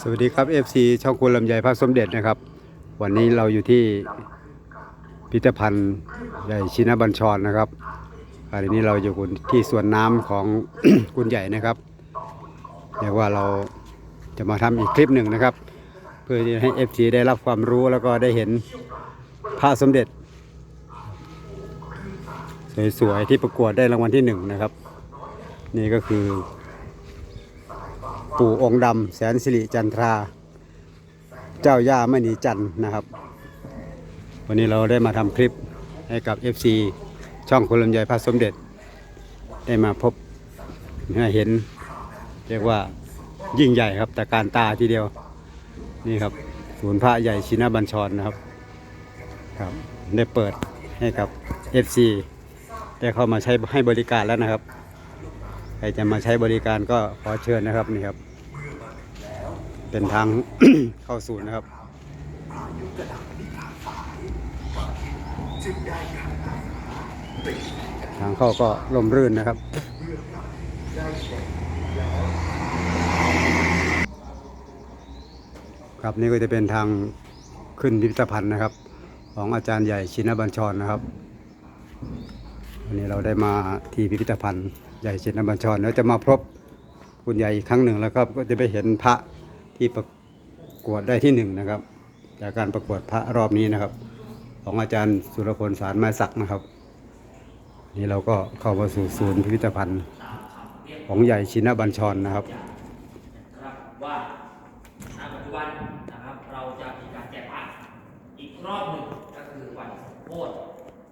สวัสดีครับ FC ช่องคุณลำไยพระสมเด็จนะครับ วันนี้เราอยู่ที่พิพิธภัณฑ์ใหญ่ชินบัญชรนะครับอันนี้เราอยู่ที่สวนน้ำของคุณใหญ่นะครับเรียกว่าเราจะมาทำอีกคลิปหนึ่งนะครับ เพื่อให้ FC ได้รับความรู้แล้วก็ได้เห็นพระสมเด็จสวยๆที่ประกวดได้รางวัลที่หนึ่งนะครับ นี่ก็คือ ปู่องค์ดำแสนสิริจันทรา เจ้าย่ามณีจันทร์นะครับ วันนี้เราได้มาทำคลิปให้กับ FC ช่องคนลำไยพระสมเด็จ ได้มาพบเห็น เรียกว่ายิ่งใหญ่ครับแต่การตาทีเดียวนี่ครับศูนย์พระใหญ่ชินบัญชรนะครับครับ ได้เปิดให้กับ FC ได้เข้ามาใช้ให้บริการแล้วนะครับ รจะมาใช้บริการก็ขอเชิญนะครับนี่ครับ เป็นทาง เข้าศูนย์นะครับทางเข้าก็ลมรื่นนะครับ ครับนี่ก็จะเป็นทางขึ้นพิพิธภัณฑ์นะครับ ของอาจารย์ใหญ่ชินบัญชรนะครับ วันนี้เราได้มาที่พิพิธภัณฑ์ ใหญ่ชินบัญชรแล้วจะมาพบคุณใหญ่อีกครั้งหนึ่งแล้วครับก็จะไปเห็นพระที่ประกวดได้ที่หนึ่งนะครับ จากการประกวดพระรอบนี้นะครับ ของอาจารย์สุรพลสารไม้ศักนะครับ นี่เราก็เข้ามาสู่ศูนย์พิพิธภัณฑ์ของใหญ่ชินบัญชรนะครับครับว่าณปัจจุบันนะครับเราจะมีการแจกพระอีกรอบหนึ่งก็คือวันสมโภช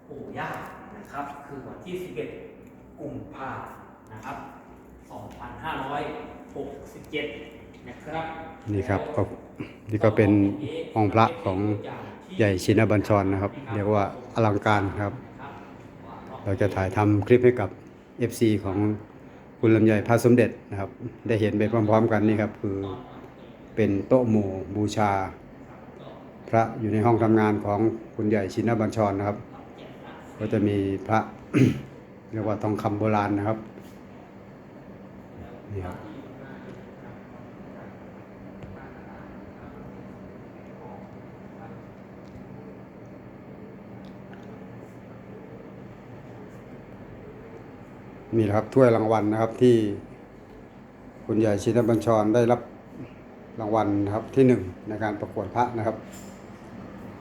ปู่ย่านะครับ คือวันที่ 11 กุมภานะครับ 2567 นะครับนี่ครับก็นี่ก็เป็นองค์พระของใหญ่ชินบัญชรนะครับ เรียกว่าอลังการครับ เราจะถ่ายทำคลิปให้กับ FC ของคุณลำไยพระสมเด็จนะครับ ได้เห็นไปพร้อมๆ กันนี่ครับ คือเป็นโต๊ะหมู่บูชา พระอยู่ในห้องทำงานของคุณใหญ่ชินบัญชรนะครับ ก็จะมีพระเรียกว่าทองคำโบราณนะครับ นี่ครับนี่ครับถ้วยรางวัลนะครับที่คุณใหญ่ชินบัญชรได้รับรางวัลครับที่หนึ่งในการประกวดพระนะครับ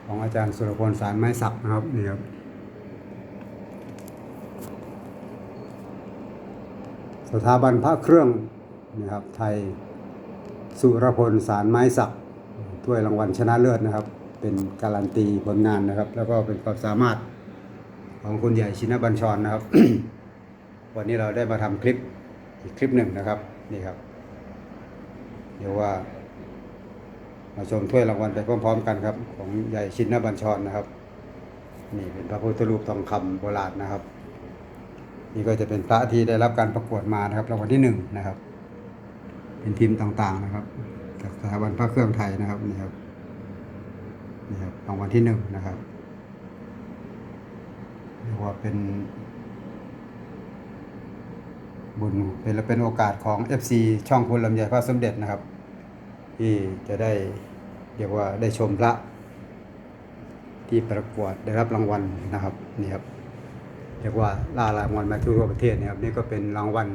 ของอาจารย์สุรพลสารไม้สักนะครับนี่ครับ สถาบันพระเครื่องนะครับไทยสุรพลสารไม้สักถ้วยรางวัลชนะเลิศนะครับ เป็นการันตีผลงานนะครับ แล้วก็เป็นความสามารถของคุณใหญ่ชินบัญชรนะครับ วันนี้เราได้มาทำคลิปอีกคลิปหนึ่งนะครับนี่ครับ เดี๋ยวว่ามาชมถ้วยรางวัลไปพร้อมๆกันครับ ของใหญ่ชินบัญชรนะครับ นี่เป็นพระพุทธรูปทองคำโบราณนะครับ นี่ก็จะเป็นพระที่ได้รับการประกวดมานะครับรางวัลที่หนึ่งนะครับ เป็นทีมต่างๆนะครับ จากสถาบันพระเครื่องไทยนะครับนี่ครับนี่ครับรางวัลที่หนึ่งนะครับเรียกว่าเป็นบุญเป็นและเป็นโอกาสของ FC ช่องคุณลำไยพระสมเด็จนะครับ ที่จะได้เรียกว่าได้ชมพระที่ประกวดได้รับรางวัลนะครับนี่ครับ เรียกว่าล่ารางวัลมาทั่วประเทศนะครับนี่ก็เป็นรางวัล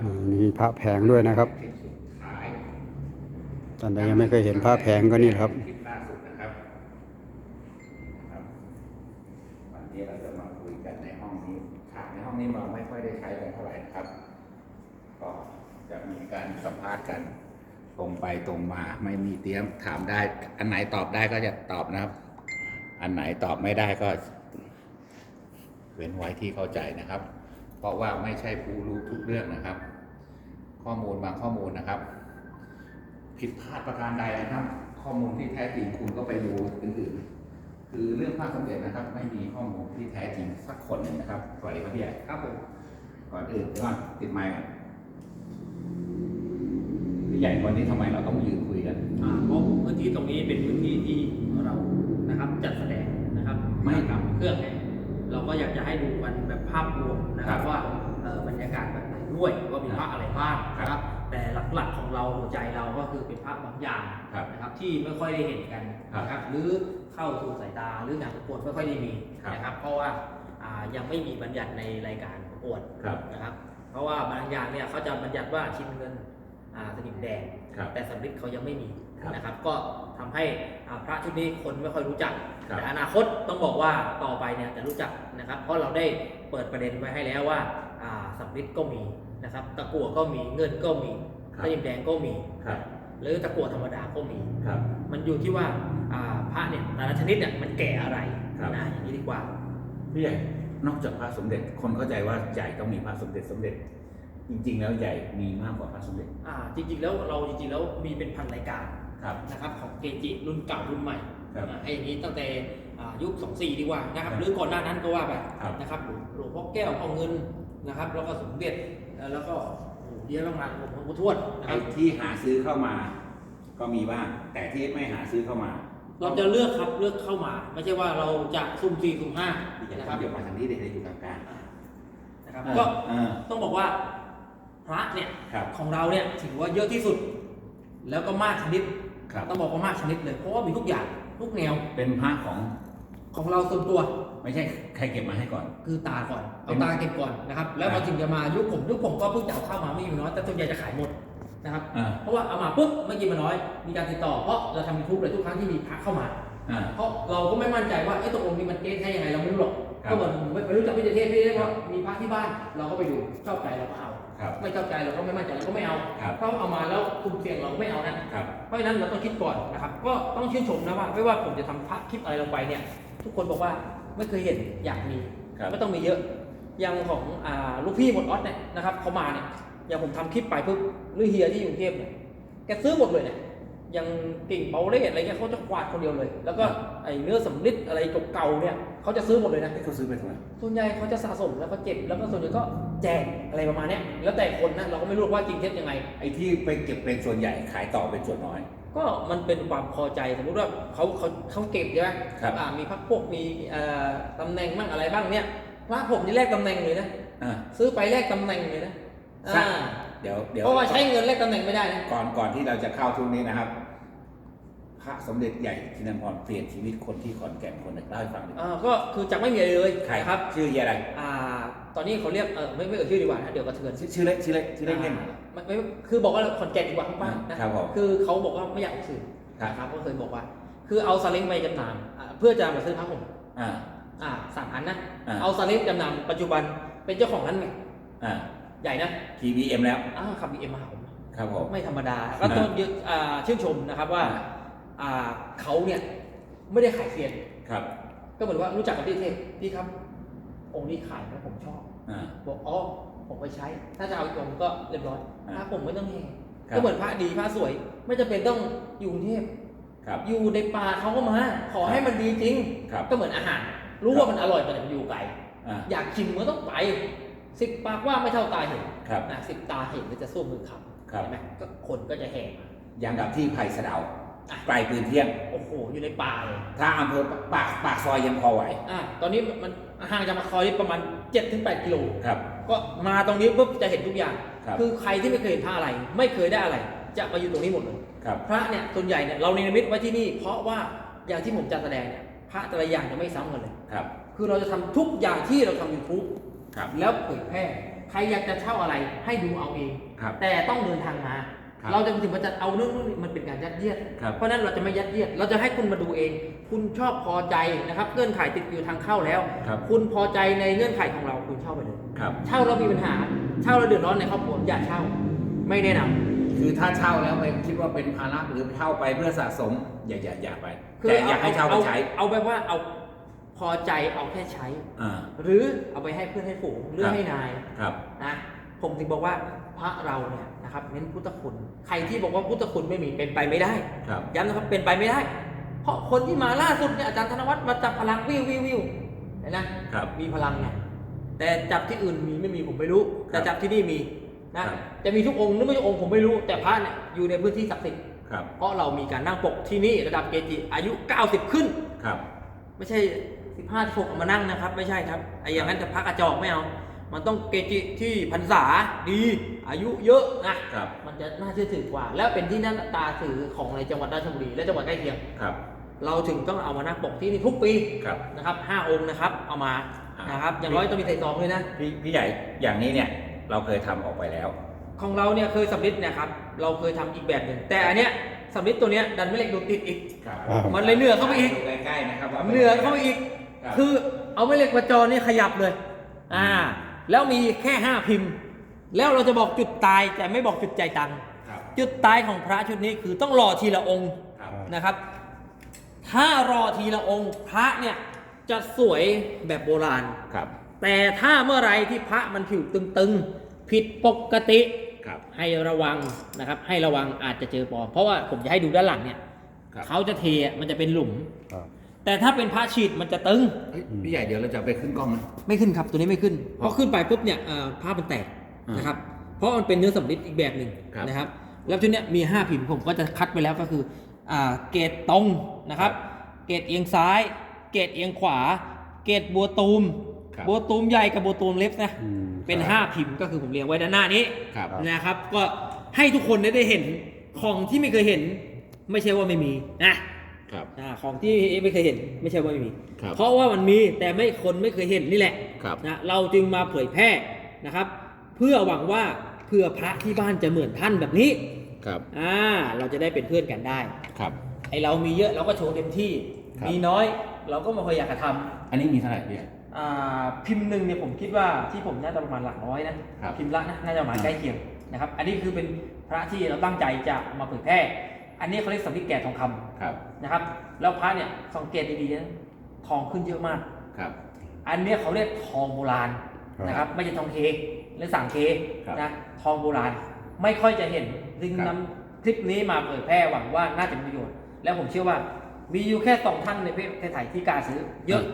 อืมมีพระแผงด้วยนะครับท่านใดยังไม่เคยเห็นพระแผงก็นี่ครับคลิปล่าสุดนะครับครับ วันนี้เราจะมาคุยกันในห้องนี้ครับในห้องนี้เราไม่ค่อยได้ใช้กันเท่าไหร่นะครับ ก็จะมีการสัมภาษณ์กัน ต รงไปตรงมา ไม่มีเตรียมถามได้ อันไหนตอบได้ก็จะตอบนะครับ อันไหนตอบไม่ได้ก็ เว้นไว้ที่เข้าใจนะครับ เพราะว่าไม่ใช่ผู้รู้ทุกเรื่องนะครับ ข้อมูลบางข้อมูลนะครับ ผิดพลาดประการใดนะครับ ข้อมูลที่แท้จริงคุณก็ไปดูอื่นๆคือเรื่องภาคสำเร็จนะครับ ไม่มีข้อมูลที่แท้จริงสักคนหนึ่งนะครับสวัสดีครับพี่ใหญ่ครับผมก่อนอื่นก่อนติดไมค์ ใหญ่กว่านี้ทำไมเราต้องยืนคุยกันอ่าเพราะพื้นที่ตรงนี้เป็นพื้นที่ที่เรานะครับจัดแสดงนะครับไม่กับเครื่องเนี่ยเราก็อยากจะให้ดูกันแบบภาพรวมนะครับครับว่าเอ่อบรรยากาศแบบไหนด้วยว่ามีครับภาพอะไรบ้างนะคครัรับบแต่หลักๆของเราหัวใจเราก็คือเป็นภาพบางอย่างครับนะครับที่ไม่ค่อยได้เห็นกันครับนะครับหรือเข้าสู่สายตาหรืองานประกวดไม่ค่อยได้มีครับนะครับ เพราะว่าอ่ายังไม่มีบัญญัติในรายการประกวดครับนะครับ เพราะว่าบางอย่างเนี่ยเขาจะบัญญัติว่าชิ้นเงินอ่า สนิมแดง ครับ แต่สำริดเขายังไม่มีครับนะครับ ก็ทำให้อ่าพระชุดนี้คนไม่ค่อยรู้จัก ครับ แต่อนาคตต้องบอกว่าต่อไปเนี่ยจะรู้จักนะครับ เพราะเราได้เปิดประเด็นไว้ให้แล้วว่าอ่าสำริดก็มีนะครับ ตะกั่วก็มีเงินก็มีครับสนิมแดงก็มี ครับ หรือตะกั่วธรรมดาก็มี ครับ มันอยู่ที่ว่าอ่าพระเนี่ยแต่ละชนิดเนี่ยมันแก่อะไรครับ นะอย่างนี้ดีกว่า พี่ใหญ่ นอกจากพระสมเด็จ คนเข้าใจว่าใหญ่ต้องมีพระสมเด็จสมเด็จ จริง ๆ แล้วใหญ่มีมากกว่าพระสมเด็จอ่าจริง ๆ แล้วเราจริงๆแล้วมีเป็นพันรายการครับ นะครับของเกจิรุ่นเก่ารุ่นใหม่ครับอ่าไอ้อย่างนี้ตั้งแต่อ่ายุค24ดีกว่านะครับครับหรือก่อนหน้านั้นก็ว่าไปครับ นะครับหลวงหลวงพ่อแก้วพ่อเงินนะครับ แล้วก็สมเด็จเอ่อแล้วก็โอ้โหเยอะมากๆหลวงพ่อทวดนะคไอ้รับ ที่หาซื้อเข้ามา ก็มีบ้าง แต่ที่ไม่หาซื้อเข้ามาเราจะเลือกครับเลือกเข้ามา ไม่ใช่ว่าเราจะสุ่มสี่สุ่มห้าพี่ใหญ่นะครับเดี๋ยวมาทางนี้เดี๋ยวให้อยู่กลางนะครับๆก็เออต้องบอกว่า พระเนี่ยครับของเราเนี่ยถือว่าเยอะที่สุด แล้วก็มากชนิดครับต้องบอกว่ามากชนิดเลยเพราะว่ามีทุกอย่างทุกแนวเป็นพระของของเราส่วนตัว ไม่ใช่ใครเก็บมาให้ก่อน คือตาก่อนเป็เอานตาเก็บก่อนนะครับ แล้วครัมาบถึงจะมายุคผมยุคผมก็เพิ่งจะเอาเข้ามาไม่กี่น้อยแต่ส่วนใหญ่จะขายหมดนะครับอ่าเพราะว่าเอามาปุ๊บไม่กี่มาน้อย มีการติดต่อเพราะเราทำยูทูบเลยทุกครั้งที่มีพระเข้ามา อ่า เพราะเราก็ไม่มั่นใจว่าไอ้ตกลงนี้มันเก๊แท้ยังไงเราไม่รู้หรอกครับก็เหมือนไม่ไม่รู้จักพิจเทศพี่ได้ครัว่าบมีพระที่บ้านเราก็ไปดูชอบใจเราก็เอาครับไม่ชอบใจเราก็ไม่มั่นใจเราก็ไม่เอาครับเพราะเอามาแล้วกลุ่มเสี่ยงเราก็ไม่เอานะครับ เพราะฉะนั้นเราต้องคิดก่อนนะครับ ก็ต้องชื่นชมนะว่าไม่ว่าผมจะทำพระคลิปอะไรลงไปเนี่ย ทุกคนบอกว่าไม่เคยเห็นอยากมีครับ ไม่ต้องมีเยอะอย่างของอ่าลูกพี่หมดออสเนี่ยนะครับเขามาเนี่ยอย่างผมทำคลิปไปปุ๊บหรือเฮียที่อยู่กรุงเทพเนี่ยแกซื้อหมดเลยเนี่ย อย่างกิ่งเปาเล่อะไรเงี้ยเขาจะกวาดคนเดียวเลย แล้วก็ไอ้เนื้อสำลิดอะไรเก่าๆเนี่ยเขาจะซื้อหมดเลยนะให้เขาซื้อไปทำไมส่วนใหญ่เขาจะสะสมแล้วก็เก็บแล้วก็ส่วนใหญ่ก็แจกอะไรประมาณเนี้ยแล้วแต่คนนะเราก็ไม่รู้ว่าจริงเท็จยังไง ไอ้ที่ไปเก็บเป็นส่วนใหญ่ขายต่อเป็นส่วนน้อย ก็มันเป็นความพอใจสมมติว่าเขาเขาเขาเก็บใช่ไหมครับอ่ามีพักพวกมีเอ่อตำแหน่งบ้างอะไรบ้างเนี่ยพระผมนี่แลกตำแหน่งเลยนะอ่าซื้อไปแลกตำแหน่งเลยนะ ใช่อ่าเดี๋ยวเดี๋ยวเพราะว่าใช้เงินแลกตำแหน่งไม่ได้นะก่อนก่อนที่เราจะเข้าทุกนี้นะครับ พระสมเด็จใหญ่ชินพรเปลี่ยนชีวิตคนที่ขอนแก่นคนหนึ่งเล่าให้ฟังหน่อยอ่าก็คือจากไม่มีอะไรเลยใครนะครับ ชื่อเฮียอะไร อ่า ตอนนี้เขาเรียกเออไม่ไม่เอ่ยชื่อดีกว่านะเดี๋ยวกระเทือนชื่อชื่อเล็กชื่อเล็กชื่อเล็กเล่นอ่าไม่ไม่คือบอกว่าขอนแก่นดีกว่าบ้างๆนะครับผมคือเขาบอกว่าไม่อยากออกสื่อครับ นะครับก็เคยบอกว่า คือเอาซาเล้งไปจำหน่ายอ่าเพื่อจะมาซื้อพระผมอ่า อ่าสามอันนะอ่า เอาซาเล้งจำนำปัจจุบันเป็นเจ้าของร้านไงอ่า ใหญ่นะ TVM แล้วอ้าวขับบีเอ็มมาหาผมครับผม ไม่ธรรมดา ก็ต้องยึดอ่าชื่นชมนะครับว่าอ่าอ่าเขาเนี่ยไม่ได้ขายเซียน ครับ ก็เหมือนว่ารู้จักกับพี่เทพพี่ครับ องค์นี้ขายแล้วผมชอบอ่า บอกอ๋อผมไปใช้ ถ้าจะเอาอีกองค์ก็เรียบร้อยอ่า ถ้าผมไม่ต้องแหงครับก็เหมือนพระดีพระสวย ไม่จำเป็นต้องอยู่กรุงเทพ ครับ อยู่ในป่าเขาก็มา ขอให้มันดีจริง ครับก็เหมือนอาหาร รู้ว่ามันอร่อยแต่มันอยู่ไกล อ่าอยากชิมก็ต้องไป สิบปากว่าไม่เท่าตาเห็นครับนะสิบตาเห็นแล้วจะสู้มือขับครับเห็นไหมก็คนก็จะแห่มาอย่างกับที่ไผ่สะเดาอะไกลปืนเที่ยง โอ้โหอยู่ในป่าเลยถ้าอำเภอปากปากซอยยังพอไหวอะตอนนี้มันห่างจากมาคอยนี่ประมาณ7-8กิโลครับ ก็มาตรงนี้ปุ๊บจะเห็นทุกอย่างครับอใครที่ไม่เคยเห็นพระอะไร ไม่เคยได้อะไร จะมาอยู่ตรงนี้หมดเลยครับพระเนี่ยส่วนใหญ่เนี่ยเราเนรมิตไว้ที่นี่ เพราะว่าอย่างที่ผมจัดแสดงเนี่ยพระแต่ละอย่างจะไม่ซ้ำกันเลย ครับ คือเราจะทำทุกอย่างที่เราทำยูทูบ ครับแล้วเผยแพร่ใครอยากจะเช่าอะไรให้ดูเอาเอง ครับ แต่ต้องเดินทางมา ครับเราจะถึงมาจัดเอาเรื่องนู้นนี่มันเป็นการยัดเยียด ครับ เพราะฉะนั้นเราจะไม่ยัดเยียด เราจะให้คุณมาดูเอง คุณชอบพอใจนะครับเงื่อนไขติดอยู่ทางเข้าแล้ว ครับ คุณพอใจในเงื่อนไขของเราคุณเช่าไปเลย ครับ เช่าแล้วมีปัญหา เช่าแล้วเดือดร้อนในครอบครัวอย่าเช่า ไม่แนะนำ คือถ้าเช่าแล้วไปคิดว่าเป็นภาระหรือเช่าไปเพื่อสะสมอย่าอย่าอย่าไปคือแต่อยากให้เช่าไปใช้ เอาแบบว่าเอา พอใจเอาแค่ใช้ อ่า หรือเอาไปให้เพื่อนให้ฝูงหรือครับ ให้นายครับ นะผมถึงบอกว่าพระเราเนี่ยนะครับเน้นพุทธคุณ ใครที่บอกว่าพุทธคุณไม่มีเป็นไปไม่ได้ ครับ ย้ำนะครับเป็นไปไม่ได้ เพราะคนที่มาล่าสุดเนี่ยอาจารย์ธนวัฒน์มาจับพลังวิววิววิวเห็นนะครับ มีพลังไงแต่จับที่อื่นมีไม่มีผมไม่รู้ แต่จับที่นี่มีนะครับ จะมีทุกองค์หรือไม่ทุกองค์ผมไม่รู้ แต่พระเนี่ยอยู่ในพื้นที่ศักดิ์สิทธิ์ครับ เพราะเรามีการนั่งปกที่นี่ระดับเกจิอายุ 90 ขึ้น ครับ ไม่ใช่ 15 16เอามานั่งนะครับ ไม่ใช่ครับไอ้อย่างนั้นจะพักกระจอกไม่เอา มันต้องเกจิที่พรรษาดี อายุเยอะนะครับ มันจะน่าเชื่อถือกว่า แล้วเป็นที่น่าตาถือของในจังหวัดราชบุรีและจังหวัดใกล้เคียงครับ เราถึงต้องเอามานั่งปกที่นี่ทุกปีครับนะครับห้าองค์นะครับ เอามาอ่านนะครับอย่างน้อยต้องมีใส่ซองด้วยนะพี่พี่ใหญ่อย่างนี้เนี่ยเราเคยทำออกไปแล้ว ของเราเนี่ยเคยสำลิดเนะครับเราเคยทำอีกแบบหนึ่งแต่อันเนี้ยสำลิดตัวเนี้ยดันไม่เล็กดูดติดอีกครับอ่ามันเลยเหนือเข้าไปอีกดูใกล้ๆนะครับว่าเหนือเข้าไปอีก ครับคือเอาไม่เหล็กมาจอนี่ขยับเลย อ่า แล้วมีแค่5พิมพ์ แล้วเราจะบอกจุดตายแต่ไม่บอกจุดใจายตังค์ครับจุดตายของพระชุดนี้คือต้องรอทีละองค์ครับนะครับ ถ้ารอทีละองค์พระเนี่ยจะสวยแบบโบราณ ครับแต่ถ้าเมื่อไหรที่พระมันผิวตึงๆ ผิดปกติ ครับ ให้ระวังนะครับ ให้ระวังอาจจะเจอปลอม เพราะว่าผมจะให้ดูด้านหลังเนี่ย ครับ เขาจะเทอะมันจะเป็นหลุม ครับ แต่ถ้าเป็นพระฉีดมันจะตึง เฮ้ยพี่ใหญ่เดี๋ยวเราจะเอาไปขึ้นกล้องนะ ไม่ขึ้นครับตัวนี้ไม่ขึ้นเพเพราะราะขึ้นไปปุ๊บเนี่ยเอ่อผ้ามันแตกอ่านนะครับเพราะมันเป็นเนื้อสำลิดอีกแบบหนึ่งครับ นะครับ แล้วชุดเนี้ยมี 5 พิมพ์ผมก็จะคัดไปแล้วก็คืออ่าเกตตรงนะครับ เกตเอียงซ้าย เกตเอียงขวา เกตบัวตูมครับบัวตูมใหญ่กับบัวตูมเล็กนะอืมเป็น ครับ 5 พิมพ์ก็คือผมเรียงไว้ด้านหน้านี้ ครับ นะครับก็ให้ทุกคนได้เห็นของที่ไม่เคยเห็น ไม่ใช่ว่าไม่มีนะ ครับอ่าของที่ไม่เคยเห็นไม่ใช่ว่าไม่มี ครับเพราะว่ามันมีแต่ไม่คนไม่เคยเห็นนี่แหละครับนะเราจึงมาเผยแพร่นะครับ เพื่อหวังว่าเพื่อพระที่บ้านจะเหมือนท่านแบบนี้ครับอ่าเราจะได้เป็นเพื่อนกันได้ครับ ไอเรามีเยอะเราก็โชว์เต็มที่ ครับ มีน้อยเราก็ไมาพยายามกระทำอันนี้มีเท่าไหร่พี่ใหญ่อ่าพิมพ์หนึ่งเนี่ยผมคิดว่าที่ผมน่าจะประมาณหลักร้อยนะครับ พิมพ์ละนะน่าจะประมาณอ่าใกล้เคียงนะครับ อันนี้คือเป็นพระที่เราตั้งใจจะมาเผยแพร่ อันนี้เขาเรียกสำลิดแก่ทองคำครับนะครับ แล้วพระเนี่ยสังเกตดีๆนะทองขึ้นเยอะมาก ครับ อันเนี้ยเขาเรียกทองโบราณครับนะครับ ไม่ใช่ทองเคหรือสั่งเคครับนะทองโบราณไม่ค่อยจะเห็นจึงครับ นำคลิปนี้มาเผยแพร่หวังว่าน่าจะมีประโยชน์ แล้วผมเชื่อว่ามีอยู่แค่สองท่านในประเทศไทยที่กล้าซื้อเยอะ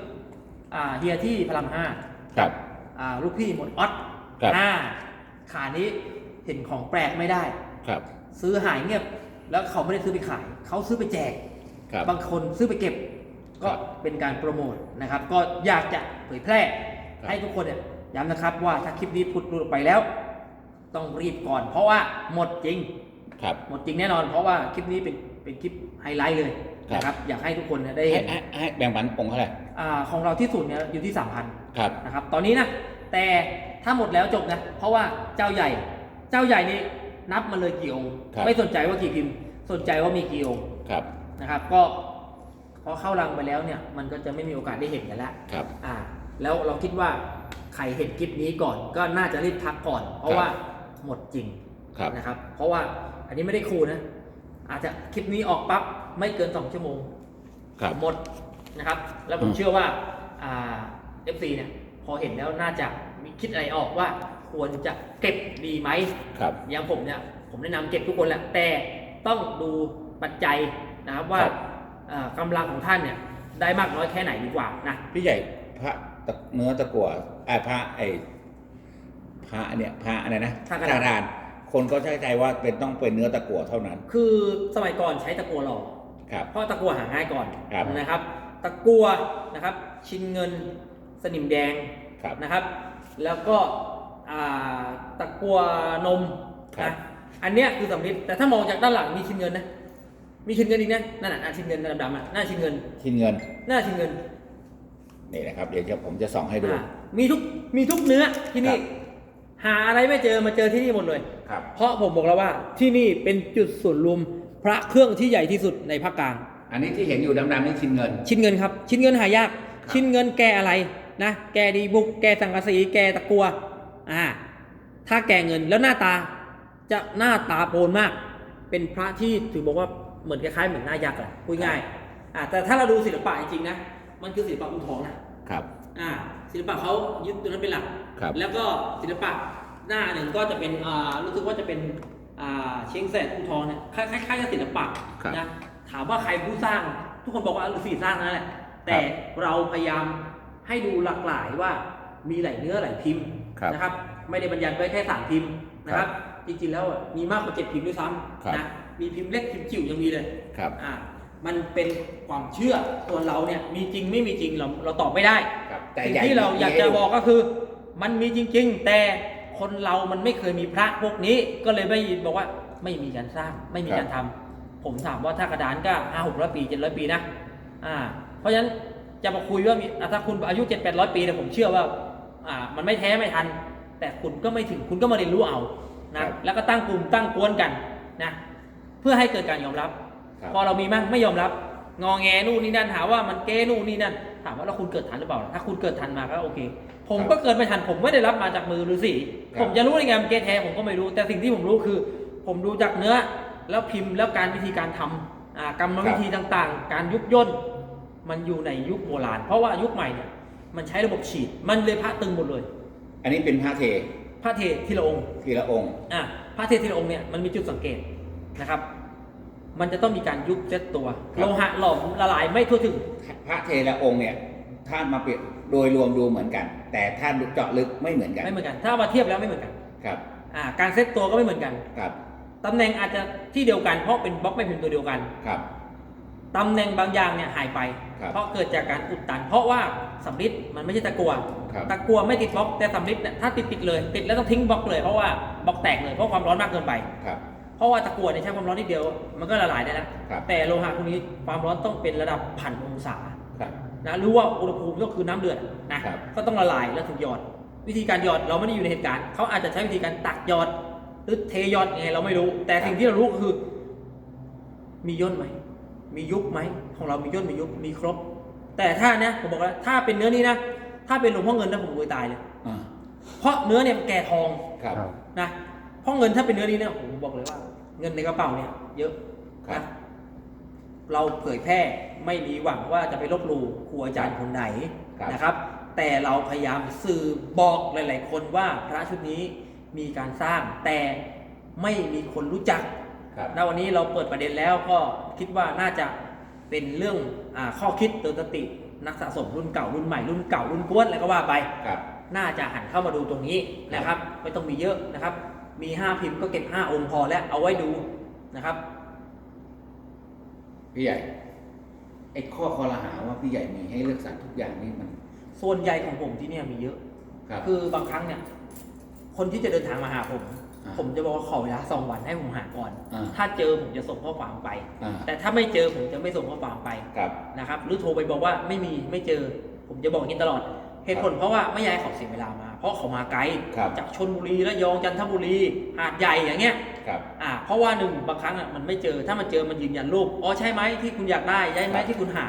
อ่าเฮียที่พลังห้าครับ อ่าลูกพี่หมดออสครับอ่าขานี้เห็นของแปลกไม่ได้ ครับ ซื้อหายเงียบ แล้วเขาไม่ได้ซื้อไปขาย เขาซื้อไปแจก ครับ บางคนซื้อไปเก็บครัก็บเป็นการโปรโมทนะครับ ก็อยากจะเผยแพร่ ครับ ให้ทุกคนเนี่ยย้ำนะครับว่าถ้าคลิปนี้พุดหลุดออกไปแล้ว ต้องรีบก่อน เพราะว่าหมดจริง ครับ หมดจริงแน่นอนเพราะว่าคลิปนี้เป็นเป็นคลิปไฮไลท์เลยครับ นะครับ อยากให้ทุกคนเนี่ยได้ให้เห็นให้ให้แบ่งปันองค์เท่าไหร่อ่าของเราที่สุดเนี่ยอยู่ที่3,000ครับนะครับ ตอนนี้นะ แต่ถ้าหมดแล้วจบนะ เพราะว่าเจ้าใหญ่ เจ้าใหญ่นี่ นับมาเลยกี่องค์ ครับ ไม่สนใจว่ากี่พิมพ์ สนใจว่ามีกี่องค์ครับนะครับ ก็พอเข้ารังไปแล้วเนี่ย มันก็จะไม่มีโอกาสได้เห็นกันแล้ว ครับ อ่าแล้วเราคิดว่าใครเห็นคลิปนี้ก่อน ก็น่าจะรีบทักก่อน เพราะครับ ว่าหมดจริงครับ นะครับ เพราะว่าอันนี้ไม่ได้คูนะ อาจจะคลิปนี้ออกปั๊บไม่เกิน 2 ชั่วโมง ครับ หมดนะครับ แล้วผมอืม เชื่อว่าอ่าเอฟซีเนี่ยพอเห็นแล้วน่าจะมีคิดอะไรออกว่า ควรจะเก็บดีไหมครับอย่างผมเนี่ยผมแนะนำเก็บทุกคนแหละแต่ต้องดูปัจจัยนะครับว่าครับเอ่อกำลังของท่านเนี่ยได้มากน้อยแค่ไหนดีกว่านะพี่ใหญ่พระตะเนื้อตะกั่วไอ้พระไอ้พระเนี่ยพระอะไรนะพระกระดาษดานคนก็ใช้ใจว่าเป็นต้องเป็นเนื้อตะกั่วเท่านั้น คือสมัยก่อนใช้ตะกัวหล่อครับเพราะตะกัวหาง่ายก่อนครับนะครับ ตะกัวนะครับ ชินเงินสนิมแดงครับนะครับ แล้วก็อ่า ตะกัวนมครับนะอันเนี้ยคือสำลิดแต่ถ้ามองจากด้านหลังมีชินเงินนะ มีชินเงินอีกนะนั่นน่ะอะชินเงินดำๆอะหน้าชินเงิน ชิ้นเงิน หน้าชินเงินนี่นะครับ เดี๋ยวจะผมจะส่องให้ดูอ่ามีทุกมีทุกเนื้อที่นี่ครับหาอะไรไม่เจอมาเจอที่นี่หมดเลยครับเพราะผมบอกแล้วว่าที่นี่เป็นจุดส่วนรวมพระเครื่องที่ใหญ่ที่สุดในภาคกลาง อันนี้ที่เห็นอยู่ดำๆนี่ชิ้นเงิน ชิ้นเงินครับ ชิ้นเงินหายากครับชิ้นเงินแกอะไรนะ แกดีบุก แกสังกะสี แกตะกัว อ่าถ้าแกเงินแล้วหน้าตาจะหน้าตาโปนมาก เป็นพระที่ถือบอกว่าเหมือนคล้ายๆเหมือนหน้ายักษ์อะพูดง่ายอ่าแต่ถ้าเราดูศิลปะจริงๆนะมันคือศิลปะอุทองนะครับอ่าศิลปะเขายึดตัวนั้นเป็นหลักครับแล้วก็ศิลปะหน้าหนึ่งก็จะเป็นอ่ารู้สึกว่าจะเป็นอ่าเชียงแสนอุทองเนี่ยคล้ายๆคล้ายๆกับศิลปะครับนะถามว่าใครผู้สร้าง ทุกคนบอกว่าฤาษีสร้างนั่นแหละแต่เราพยายามให้ดูหลากหลายว่ามีหลายเนื้อหลายพิมพ์ครับ นะครับ ไม่ได้บรรยัติไว้แค่สามพิมพ์นะครับ จริงๆแล้วอะมีมากกว่าเจ็ดพิมพ์ด้วยซ้ครับำนะมีพิมพ์เล็กพิมพ์จิ๋วยังมีเลยครับอ่ามันเป็นความเชื่อตัวเราเนี่ยมีจริงไม่มีจริงเราเราตอบไม่ได้ครับแต่สิ่งใหญ่ที่เราอยากจะมีให้ดูบอกก็คือ มันมีจริง ๆ แต่คนเรามันไม่เคยมีพระพวกนี้ ก็เลยไม่บอกว่าไม่มีการสร้าง ไม่มีการทำผมถามว่าถ้ากระดานก็ห้าหกร้อยปีเจ็ดร้อยปีนะอ่า เพราะฉะนั้นจะมาคุยว่ามีอะถ้าคุณอายุเจ็ดแปดร้อยปีเนี่ยผมเชื่อว่า อ่ามันไม่แท้ไม่ทัน แต่คุณก็ไม่ถึงคุณก็มาเรียนรู้เอานะแล้วก็ตั้งกลุ่มตั้งกวนกันนะเพื่อให้เกิดการยอมรับ ครับ พอเรามีมั่งไม่ยอมรับ งอแงนู่นนี่นั่นหาว่ามันเก้นู่นนี่นั่นถามว่าแล้วคุณเกิดทันหรือเปล่า ถ้าคุณเกิดทันมาก็โอเค ผมครับก็เกิดไม่ทันผมไม่ได้รับมาจากมือฤาษีครับ ผมจะรู้ได้ไงมันเก้แท้ผมก็ไม่รู้ แต่สิ่งที่ผมรู้คือ ผมดูจากเนื้อแล้วพิมพ์แล้วการวิธีการทำอ่ากรรมวิธีต่างๆ การยุบย่น มันอยู่ในยุคโบราณ เพราะว่ายุคใหม่เนี่ย มันใช้ระบบฉีด มันเลยพระตึงหมดเลย อันนี้เป็นพระเทพระเททีละองค์ทีละองค์อะพระเทพทีละองค์เนี่ยมันมีจุดสังเกตนะครับ มันจะต้องมีการยุบเซตตัวครับโลหะหลอมละลายไม่ทั่วถึง พระเทละองค์เนี่ยถ้ามาเปรียบโดยรวมดูเหมือนกัน แต่ถ้าเจาะลึกไม่เหมือนกันไม่เหมือนกัน ถ้าเอามาเทียบแล้วไม่เหมือนกันครับอ่าการเซตตัวก็ไม่เหมือนกันครับตำแหน่งอาจจะที่เดียวกันเพราะเป็นบล็อกไม่พิมพ์ตัวเดียวกันครับ ตำแหน่งบางอย่างเนี่ยหายไป ครับเพราะเกิดจากการอุดตัน เพราะว่าสำลิดมันไม่ใช่ตะกัวครับตะกัวไม่ติดบล็อกแต่สำลิดเนี่ยถ้าติดติดเลย ติดแล้วต้องทิ้งบล็อกเลยเพราะว่าบล็อกแตกเลยเพราะความร้อนมากเกินไป ครับ เพราะว่าตะกั่วเนี่ยใช้ความร้อนนิดเดียวมันก็ละลายได้แล้วครับ แต่โลหะพวกนี้ความร้อนต้องเป็นระดับพันองศาครับ นะรู้ว่าอุณหภูมิก็คือน้ำเดือดนะครับ ก็ต้องละลายแล้วถึงหยอด วิธีการหยอดเราไม่ได้อยู่ในเหตุการณ์เขาอาจจะใช้วิธีการตักหยอดหรือเทหยอดยังไงเราไม่รู้ แต่สิ่งที่เรารู้ก็คือ มีย่นไหม มียุบไหมของเรามีย่นมียุบมีครบ แต่ถ้าเนี่ยผมบอกแล้วถ้าเป็นเนื้อนี้นะถ้าเป็นหลวงพ่อเงินนะผมรวยตายเลยอ่าเพราะเนื้อเนี่ยมันแก่ทองครับ ครับ นะเพราะเงินถ้าเป็นเนื้อนี้เนี่ยผมบอกเลยว่า เงินในกระเป๋าเนี่ย เยอะครับ นะเราเผยแพร่ไม่มีหวังว่าจะไปลบหลู่ครูอาจารย์คนไหนครับ นะครับ แต่เราพยายามสื่อบอกหลาย ๆ คนว่าพระชุดนี้มีการสร้างแต่ไม่มีคนรู้จัก ครับ ณวันนี้เราเปิดประเด็นแล้วก็คิดว่าน่าจะเป็นเรื่องอาข้อคิดเตือนสติ นักสะสมรุ่นเก่ารุ่นใหม่รุ่นเก่ารุ่นกวนอะไรก็ว่าไปครับน่าจะหันเข้ามาดูตรงนี้นะครับ ไม่ต้องมีเยอะนะครับ มี5พิมพ์ก็เก็บ5องค์พอแล้วเอาไว้ดูนะครับ พี่ใหญ่ไอ้ข้อคอรหาว่าพี่ใหญ่มีให้เลือกสรรทุกอย่างนี่มัน ส่วนใหญ่ของผมที่เนี่ยมีเยอะครับคือบางครั้งเนี่ย คนที่จะเดินทางมาหาผมอ่า ผมจะบอกว่าขอเวลาสองวันให้ผมหาก่อน อ่าถ้าเจอผมจะส่งข้อความไป อ่าแต่ถ้าไม่เจอผมจะไม่ส่งข้อความไปครับนะครับ หรือโทรไปบอกว่าไม่มีไม่เจอ ผมจะบอกอย่างนี้ตลอดเหตุผลเพราะว่าไม่อยากให้เขาเสียเวลามา เพราะเขามาไกลครับจากชนบุรีระยองจันทบุรีหาดใหญ่อย่างเงี้ยครับอ่าเพราะว่าหนึ่งบางครั้งอะมันไม่เจอถ้ามันเจอมันยืนยันรูปอ๋อใช่ไหมที่คุณอยากได้ใช่ไหมครับที่คุณหา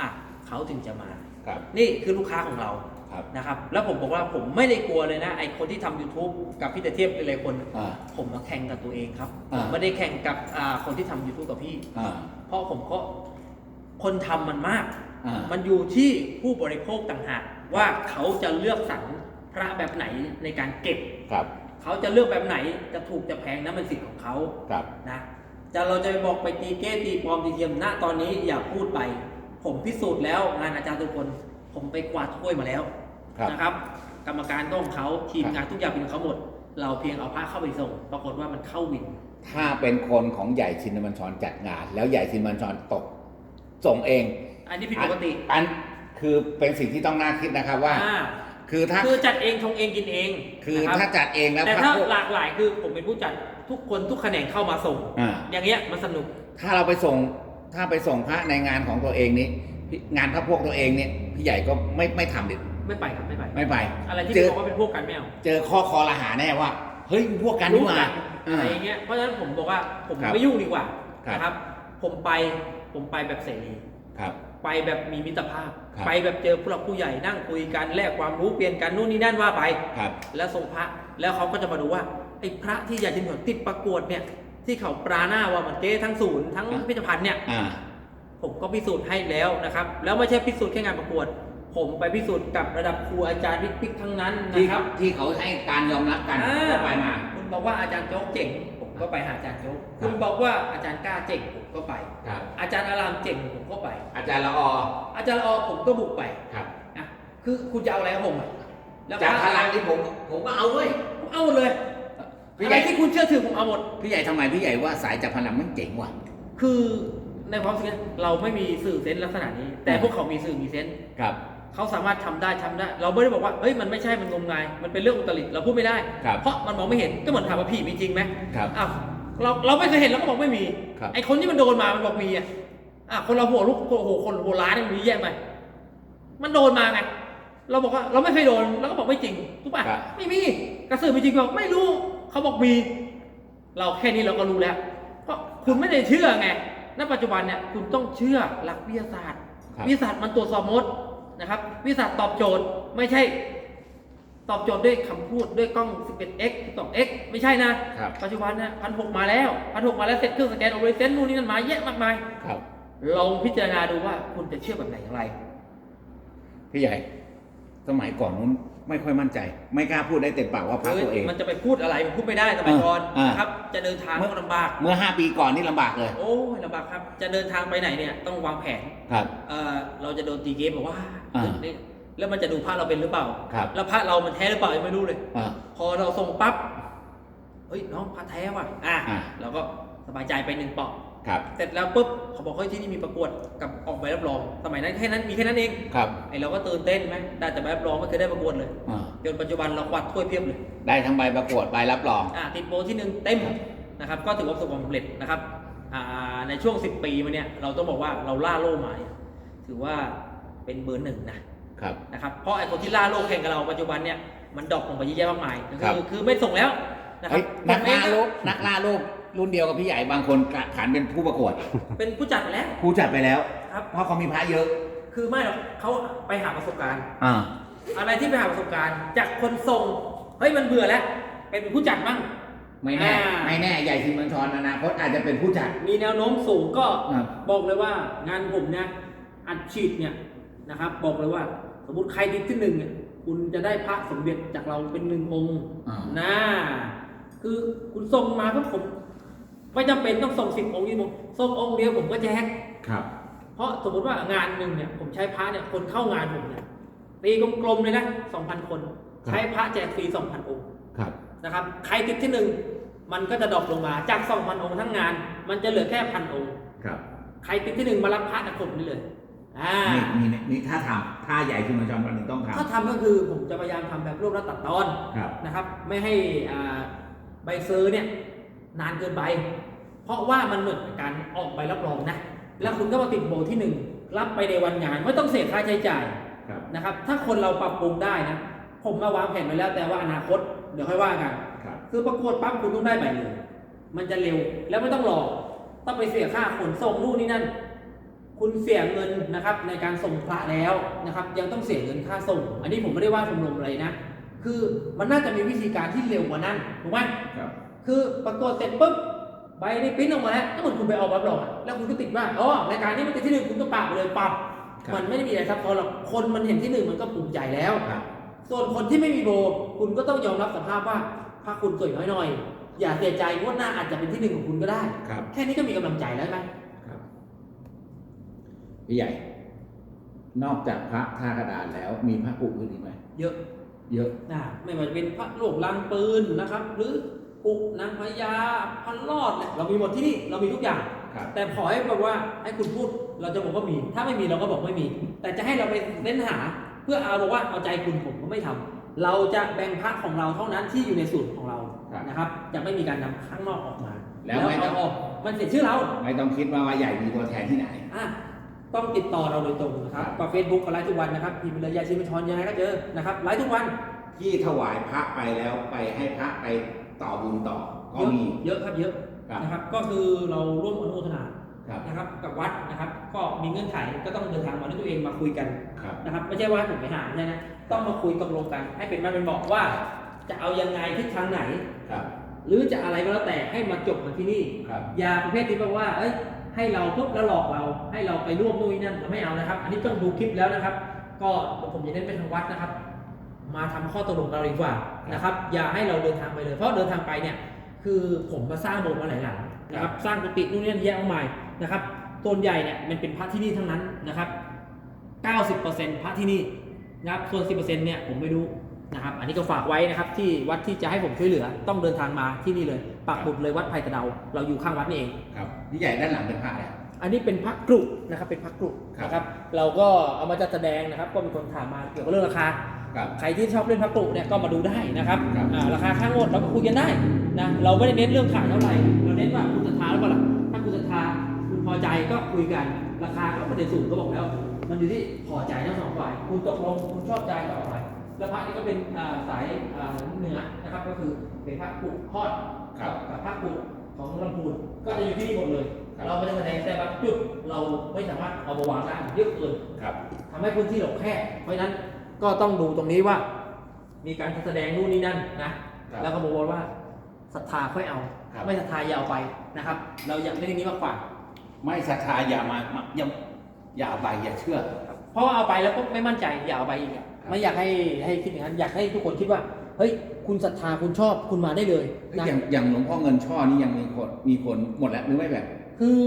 อะเขาถึงจะมา ครับ นี่คือลูกค้าของเรา ครับนะครับ แล้วผมบอกว่าผมไม่ได้กลัวเลยนะไอคนที่ทำ YouTube กับพี่ตะเทียบหลายๆคน อ่า ผมมาแข่งกับตัวเองครับผอ่ามไม่ได้แข่งกับอ่าคนที่ทำ YouTube กับพี่ อ่า เพราะผมก็คนทำมันมาก อ่ามันอยู่ที่ผู้บริโภคต่างหากว่าเขาจะเลือกสรรพระแบบไหนในการเก็บ ครับเขาจะเลือกแบบไหนจะถูกจะแพงนั้นเป็นสิทธิ์ของเขาครับนะจะเราจะไปบอกไปตีเก้ตีปลอมตีเทียมณตอนนี้อย่าพูดไป ผมพิสูจน์แล้วงานอาจารย์ทุกคน ผมไปกวาดถ้วยมาแล้วครับ นะครับ กรรมการก็ของเขาทีมงานทุกอย่างเป็นของเขาหมด เราเพียงเอาพระเข้าไปส่ง ปรากฏว่ามันเข้าวิน ถ้าเป็นคนของใหญ่ชินบัญชรจัดงาน แล้วใหญ่ชินบัญชรตก ส่งเอง อันนี้ผิดปกติ อันคือเป็นสิ่งที่ต้องน่าคิดนะครับว่าอ่าคือถ้าคือจัดเองชงเองกินเอง คือนะครับถ้าจัดเองแล้วแต่พระถ้าพวกหลากหลายคือผมเป็นผู้จัดทุกคนทุกแขนงเข้ามาส่งอ่าอย่างเงี้ยมันสนุก ถ้าเราไปส่งถ้าไปส่งพระในงานของตัวเองนี้พี่งานพระพวกตัวเองเนี่ยพี่ใหญ่ก็ไม่ไม่ทำดิ ไม่ไปครับไม่ไป ไม่ไป อะไรที่เจอบอกว่าเป็นพวกกันไม่เอาเจอข้อคอรหาแน่ว่า เฮ้ยพวกกันนี่มาอะอ่าไรอย่างเงี้ยเพราะฉะนั้นผมบอกว่าผมครับไม่ยุ่งดีกว่าครับนะครับ ผมไปผมไปแบบเสรีครับไปแบบมีมิตรภาพครับไปแบบเจอผู้หลักผู้ใหญ่นั่งคุยกันแลกความรู้เปลี่ยนกันนู่นนี่นั่นว่าไปครับแล้วส่งพระแล้วเขาก็จะมาดูว่าไอ้พระที่อยากจะผลติดประกวดเนี่ย ที่เขาปราหน้าว่ามันเก้ทั้งศูนย์ทั้งอะพิพิธภัณฑ์เนี่ยอ่าผมก็พิสูจน์ให้แล้วนะครับ แล้วไม่ใช่พิสูจน์แค่งานประกวด ผมไปพิสูจน์กับระดับครูอาจารย์บิ๊กๆทั้งนั้นที่นะครับที่เขาให้การยอมรับกันอ่าก็ไปมา คุณบอกว่าอาจารย์โจ๊กเจ๋งผมก็ไปหาอาจารย์โจ๊กครับ คุณบอกว่าอาจารย์กล้าเจ๋งผมก็ไป ครับ อาจารย์อารามเจ๋งผมก็ไป อาจารย์ละอออาจารย์ละออผมก็บุกไปครับ นะคือคุณจะเอาอะไรกับผมอะแล้วจากพพระลังที่ผมผมก็เอาเว้ยเอาหมดเลยพี่อะใหไรญ่ที่คุณเชื่อถือผมเอาหมด พี่ใหญ่ทำไมพี่ใหญ่ว่าสายจับพลังมันเจ๋งว่ะ คือในความรู้สึกเนี่ยเราไม่มีสื่อเซนส์ลักษณะนี้ แต่อ่าพวกเขามีสื่อมีเซนส์ครับ เขาสามารถทำได้ทำได้ เราไม่ได้บอกว่าเฮ้ยมันไม่ใช่มันงมงาย มันเป็นเรื่องอุตริเราพูดไม่ได้ครับเพราะมันมองไม่เห็นก็เหมือนถามว่าผีมีจริงไหมครับอ้าวเราเราไม่เคยเห็นเราก็บอกไม่มีครับไอคนที่มันโดนมามันบอกมีอะอะคนเราหัวลุกโอ้โหคนหัวล้านนี่มันมีแย่ไหมมันโดนมาไงเราบอกว่าเราไม่เคยโดนเราก็บอกไม่จริงถูกป่ะครับไม่มีกระสือมีจริงบอกไม่รู้เขาบอกมี เราแค่นี้เราก็รู้แล้ว เพราะคุณไม่ได้เชื่อไงณปัจจุบันเนี่ยคุณต้องเชื่อหลักวิทยาศาสตร์ครับวิทยาศาสตร์มันตรวจสอบหมด นะครับวิทยาศาสตร์ตอบโจทย์ไม่ใช่ตอบโจทย์ด้วยคำพูดด้วยกล้อง 11x 12x ไม่ใช่นะครับปัจจุบันเนี่ยพันหกมาแล้วพันหกมาแล้วเสร็จเครื่องสแกนโอเวอร์เซนนู่นนี่นั่นมาเยอะมากมายครับลองพิจารณาดูว่าคุณจะเชื่อแบบไหนอย่างไรพี่ใหญ่ สมัยก่อนนู้น ไม่ค่อยมั่นใจ ไม่กล้าพูดได้เต็มปากว่าพระตัวเอง มันจะไปพูดอะไรมันพูดไม่ได้สมัยก่อนอ่านะครับจะเดินทางก็ลำบาก เมื่อห้าปีก่อนนี่ลำบากเลย โอ้ยลำบากครับ จะเดินทางไปไหนเนี่ยต้องวางแผนครับเอ่อเราจะโดนตีเกมบอกว่าอ่านี่แล้วมันจะดูพระเราเป็นหรือเปล่าครับแล้วพระเรามันแท้หรือเปล่ายังไม่รู้เลยอ่าพอเราส่งปั๊บเฮ้ยน้องพระแท้ว่ะอะอ่าเราก็สบายใจไปหนึ่งเปาะ ครับเสร็จแล้วปุ๊บเขาบอกเฮ้ยที่นี่มีประกวดกับออกใบรับรอง สมัยนั้นแค่นั้นมีแค่นั้นเองครับไอเราก็ตื่นเต้นไหมได้แต่ใบรับรองไม่เคยได้ประกวดเลยอ่าจนปัจจุบันเรากวาดถ้วยเพียบเลยได้ทั้งใบประกวดใบรับรอง อ่าติดโบที่หนึ่งเต็มครับนะครับ ก็ถือว่าประสบความสำเร็จนะครับอ่าในช่วง 10 ปีมาเนี่ยเราต้องบอกว่าเราล่าโล่มาเนี่ยถือว่าเป็นเบอร์หนึ่งนะครับ นะครับเพราะไอ้คนที่ล่าโล่แข่งกับเราปัจจุบันเนี่ยมันดรอปลงไปเยอะแยะมากมายครัคืบอคือไม่ส่งแล้วนะครัเฮ้บยนักผมเอล่างก็โลกนักล่าโลก รุ่นเดียวกับพี่ใหญ่บางคนขานเป็นผู้ประกวดเป็นผู้จัดแล้ว ผู้จัดไปแล้ว ครับ เพราะเขามีพระเยอะ คือไม่หรอกเขาไปหาประสบการณ์ อ่า อะไรที่ไปหาประสบการณ์ จากคนส่งเฮ้ยมันเบื่อแล้วเป็นผู้จัดมั่ง ไม่แน่ อ่า ไม่แน่ใหญ่ทีมเมืองชนอนาคตอาจจะเป็นผู้จัด มีแนวโน้มสูงก็ครับบอกเลยว่างานผมเนี่ยอัดฉีดเนี่ยนะครับ บอกเลยว่า สมมติใครติดที่หนึ่งเนี่ยคุณจะได้พระสมเด็จจากเราเป็นหนึ่งองค์อ่า นะคือคุณส่งมาเพื่อผม ไม่จำเป็นต้องส่งสิบองค์ยี่สิบองค์ส่งองค์เดียวผมก็แจกครับ เพราะสมมติว่างานหนึ่งเนี่ยผมใช้พระเนี่ยคนเข้างานผมเนี่ยตีกลมๆเลยนะสองพันคนครับใช้พระแจกฟรีสองพันองค์ครับนะครับ ใครติดที่หนึ่งมันก็จะดรอปลงมาจากสองพันองค์ทั้งงาน มันจะเหลือแค่พันองค์ครับ ใครติดที่หนึ่งมารับพระจากผมนี่เลยอ่านี่นี่นี่ถ้าทำถ้าใหญ่ทีมเมืองชนวันหนึ่งต้องทถ้าทำก็คือผมจะพยายามทำแบบรวบรัดตัดตอนำครับนะครับ ไม่ให้อ่าใบเซอร์เนี่ย นานเกินไป เพราะว่ามันเหมือนกับการออกใบรับรองนะ แล้วคุณก็มาติดโบที่หนึ่งรับไปในวันงานไม่ต้องเสียค่าใช้จ่ายครับนะครับ ถ้าคนเราปรับปรุงได้นะ ผมมาวางแผนไว้แล้วแต่ว่าอนาคตเดี๋ยวค่อยว่ากันครับคือประกวดปั๊บคุณต้องได้ใบเลย มันจะเร็วแล้วไม่ต้องรอต้องไปเสียค่าขนส่งนู่นนี่นั่น คุณเสียเงินนะครับ ในการส่งพระแล้วนะครับ ยังต้องเสียเงินค่าส่ง อันนี้ผมไม่ได้ว่าชมรมอะไรนะ คือมันน่าจะมีวิธีการที่เร็วกว่านั้นถูกไหม ครับคือประกวดเสร็จปุ๊บใบนี้ปริ้นออกมาแล้วก็เหมือนคุณไปออกรับรองอะแล้วคุณก็ติดว่าอ๋อรายการนี้มันติดที่หนึ่งคุณก็ปรับไปเลยปรับครับมันไม่ได้มีอะไรซับซ้อนหรอกคนมันเห็นที่หนึ่งมันก็ภูมิใจแล้วครับส่วนคนที่ไม่มีโบ คุณก็ต้องยอมรับสภาพว่าพระคุณสวยน้อยหน่อย อย่าเสียใจงวดหน้าอาจจะเป็นที่หนึ่งของคุณก็ได้ครับแค่นี้ก็มีกำลังใจแล้วไหมครับพี่ใหญ่ นอกจากพระท่ากระดานแล้วมีพระปู่อื่นอีกไหมเยอะ เยอะนะไม่ว่าจะเป็นพระโลกลังปืนนะครับ หรือ ปุกนางพญาพันลอดเนี่ยเรามีหมดที่นี่เรามีทุกอย่าง ครับ แต่ขอให้แบบว่าให้คุณพูดเราจะบอกว่ามี ถ้าไม่มีเราก็บอกไม่มี แต่จะให้เราไปเล่นหา เพื่อเอาบอกว่าเอาใจคุณผมก็ไม่ทำเราจะแบ่งพระของเราเท่านั้นที่อยู่ในสูตรของเราครับ นะครับ จะไม่มีการนำข้างนอกออกมาแล้วไม่ต้องเอาออกมันเสียชื่อเรา ไม่ต้องคิดว่าว่าใหญ่มีตัวแทนที่ไหน อะต้องติดต่อเราโดยตรงนะครับครับ กับเฟซบุ๊กก็ไลฟ์ทุกวันนะครับพิมพ์ไปเลยยาชิมชอนยังไงก็เจอนะครับไลฟ์ทุกวันที่ถวายพระไปแล้วไปให้พระไป ต่อบุญต่อก็เยอะมีเยอะครับเยอะครับนะครับก็คือเราร่วมอนุโมทนาครับนะครับกับวัดนะครับ ก็มีเงื่อนไขก็ต้องเดินทางมาด้วยตัวเองมาคุยกันครับนะครับไม่ใช่ว่าผมไปหาไม่ใช่นะต้องมาคุยตกลงกัน ให้เป็นมาเป็นบอกว่า จะเอายังไงทิศทางไหนครับหรือจะอะไรก็แล้วแต่ให้มาจบกันที่นี่ครับอย่าประเภทที่แบบว่าเอ้ยให้เราปุ๊บแล้วหลอกเรา ให้เราไปร่วมนู่นนนั่นเราไม่เอานะครับ อันนี้ต้องดูคลิปแล้วนะครับ ก็ผมจะเน้นไปทางวัดนะครับ มาทำข้อตกลงกันเราดีกว่านะครับ อย่าให้เราเดินทางไปเลย เพราะเดินทางไปเนี่ยคือผมมาสร้างโบสถ์มาหลายหลังนะครับ สร้างกุฏินู่นนี่นั่นเยอะมากมายนะครับส่วนใหญ่เนี่ยมันเป็นพระที่นี่ทั้งนั้นนะครับ 90%พระที่นี่นะครับส่วน 10%เนี่ยผมไม่รู้นะครับ อันนี้ก็ฝากไว้นะครับ ที่วัดที่จะให้ผมช่วยเหลือ ต้องเดินทางมาที่นี่เลยปักหมุดเลยวัดไผ่ตะเดา เราอยู่ข้างวัดนี่เองครับพี่ใหญ่ด้านหลังเป็นพระเนี่ยอันนี้เป็นพักกรุนะครับเป็นพักกรุครับนะครับ เราก็เอามาจัดแสดงนะครับ ก็มีคนถามมาเกี่ยวกับเรื่องราคาครับ ใครที่ชอบเล่นพักกรุเนี่ยก็มาดูได้นะครับครับอ่าราคาข้างงวดเราก็คุยกันได้นะเราไม่ได้เน้นเรื่องขายเท่าไหร่เราเน้นว่าคุณศรัทธาหรือเปล่าล่ะถ้าคุณศรัทธาคุณพอใจก็คุยกัน ราคาก็ไม่ได้สูงก็บอกแล้ว มันอยู่ที่พอใจทั้งสองฝ่ายคุณตกลงคุณชอบใจก็เอาไปแล้วพระนี่ก็เป็นอ่าสายอ่าเหนือนะครับก็คือเป็นพระกรุทอดครับกับพระกรุของลำพูนก็จะอยู่ที่นี่หมดเลยครับเราไม่ได้แสดงแต่บางจุดเราไม่สามารถเอามาวางได้เยอะเกินครับทำให้พื้นที่เราแคบเพราะฉะนั้น ก็ต้องดูตรงนี้ว่า มีการแสดงนู่นนี่นั่นนะครับแล้วก็บอกว่าศรัทธาค่อยเอาครับไม่ศรัทธาอย่าเอาไปนะครับ เราอยากเล่นอย่างนี้มากกว่า ไม่ศรัทธาอย่ามามาอย่าอย่าเอาไปอย่าเชื่อ เพราะว่าเอาไปแล้วก็ไม่มั่นใจอย่าเอาไปอีกอะครับไม่อยากให้ให้คิดอย่างนั้นอยากให้ทุกคนคิดว่าเฮ้ยคุณศรัทธาคุณชอบคุณมาได้เลยเอ้ยนะอย่างอย่างหลวงพ่อเงินช่อนี่ยังมีคนมีคนหมดแล้วหรือไม่แบบ คือ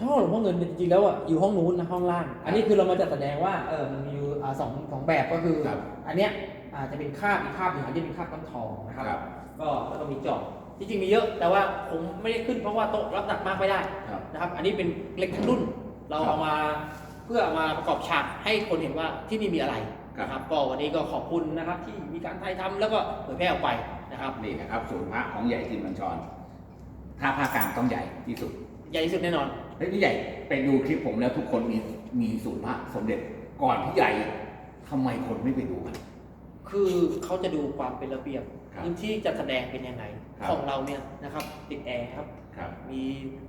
ช่อหลวงพ่อเงินจริงๆแล้วอะอยู่ห้องนู้นนะห้องล่าง อันนี้คือเรามาจัดแสดงว่าเออมันมี อยู่อ่าสองสองแบบก็คือ ครับอันเนี้ยอาจจะเป็นคราบอีกคราบหนึ่งอาจจะเป็นคราบน้ำทองนะครับ ครับ ก็แล้วก็มีจอบที่จริงมีเยอะ แต่ว่าผมไม่ได้ขึ้นเพราะว่าโต๊ะรับหนักมากไม่ได้ ครับ นะครับ อันนี้เป็นเล็กทั้งรุ่น เราครับเอามาเพื่อเอามาประกอบฉากให้คนเห็นว่าที่นี่มีอะไรครับ นะครับ ก็วันนี้ก็ขอบคุณนะครับที่มีการถ่ายทำแล้วก็เผยแพร่ออกไปนะครับ นี่นะครับศูนย์พระของใหญ่ทินบัญชร ถ้าภาคกลางต้องใหญ่ที่สุดใหญ่ที่สุดแน่นอน เฮ้ยพี่ใหญ่ไปดูคลิปผมแล้วทุกคนมีมีศูนย์พระสมเด็จ ก่อนพี่ใหญ่ทำไมคนไม่ไปดูกัน คือเขาจะดูความเป็นระเบียบครับพื้นที่จัดแสดงเป็นยังไงครับ ของเราเนี่ยนะครับ ติดแอร์ครับ ครับ มี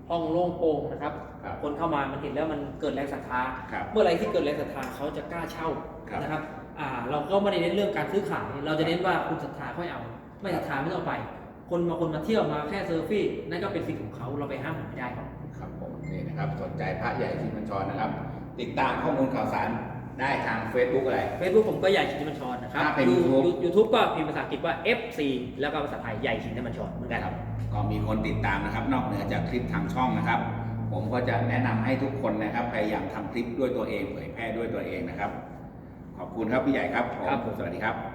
ห้องโล่งโปร่งนะครับ ครับคนเข้ามามันเห็นแล้วมันเกิดแรงศรัทธา ครับเมื่อไหรที่เกิดแรงศรัทธาเขาจะกล้าเช่าครับ นะครับอ่าเราก็ไม่ได้เน้นเรื่องการซื้อขาย เราจะเน้นว่าคุณศรัทธาค่อยเอา ไม่ศรัทธาไม่ต้องเอาไป คนมาคนมาเที่ยวมาแค่เซอร์ฟี่นั่นก็เป็นสิทธิ์ของเขาเราไปห้ามมันไม่ได้ครับ ครับผมนี่นะครับสนใจพระใหญ่ทินบัญชรนะครับ ติดตามข้อมูลข่าวสาร ได้ทาง Facebook อะไร เฟซบุ๊กผมก็ใหญ่ชินบัญชรนะครับถ้าเป็นยู YouTube ยูทูบก็พิมพ์ภาษาอังกฤษว่า FC แล้วก็ภาษาไทยใหญ่ชินบัญชรเหมือนกันครับ ก็มีคนติดตามนะครับ นอกเหนือจากคลิปทางช่องนะครับ ผมก็จะแนะนำให้ทุกคนนะครับ พยายามทำคลิปด้วยตัวเองเผยแพร่ด้วยตัวเองนะครับ ขอบคุณครับพี่ใหญ่ครับผมครับผม สวัสดีครับ